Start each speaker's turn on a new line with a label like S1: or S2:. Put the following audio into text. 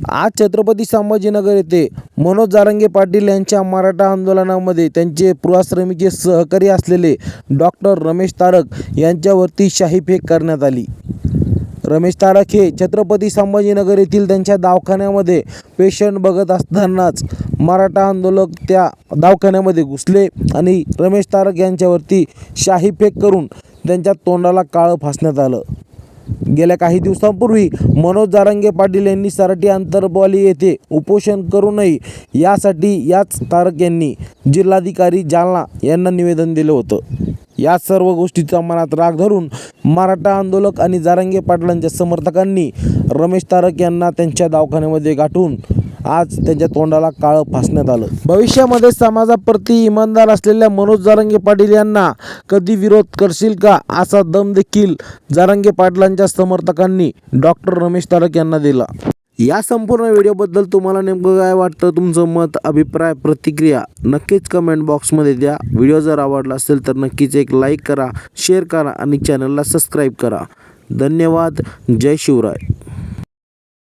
S1: आज छत्रपती संभाजीनगर येथे मनोज जारंगे पाटील यांच्या मराठा आंदोलनामध्ये त्यांचे पुराश्रमीचे सहकारी असलेले डॉक्टर रमेश तारक यांच्यावरती शाहीफेक करण्यात आली. रमेश तारक हे छत्रपती संभाजीनगर येथील त्यांच्या दवाखान्यामध्ये पेशंट बघत असतानाच मराठा आंदोलक त्या दवाखान्यामध्ये घुसले आणि रमेश तारक यांच्यावरती शाहीफेक करून त्यांच्या तोंडाला काळं फासण्यात आलं. गेल्या काही दिवसांपूर्वी मनोज जारंगे पाटील यांनी सराटी आंतरबॉली येथे उपोषण करू नये यासाठी याच तारक यांनी जिल्हाधिकारी जालना यांना निवेदन दिलं होतं. या सर्व गोष्टीचा मनात राग धरून मराठा आंदोलक आणि जारंगे पाटलांच्या समर्थकांनी रमेश तारक यांना त्यांच्या दवाखान्यामध्ये गाठून आज त्यांच्या तोंडाला काळं फासण्यात आलं. भविष्यामध्ये समाजाप्रती इमानदार असलेल्या मनोज जारंगे पाटील यांना कधी विरोध करशील का असा दम देखील जारंगे पाटलांच्या समर्थकांनी डॉक्टर रमेश तारक यांना दिला. या संपूर्ण व्हिडिओबद्दल तुम्हाला नेमकं काय वाटतं? तुमचं मत अभिप्राय प्रतिक्रिया नक्कीच कमेंट बॉक्समध्ये द्या. व्हिडिओ जर आवडला असेल तर नक्कीच एक लाईक करा शेअर करा आणि चॅनलला सबस्क्राईब करा. धन्यवाद. जय शिवराय.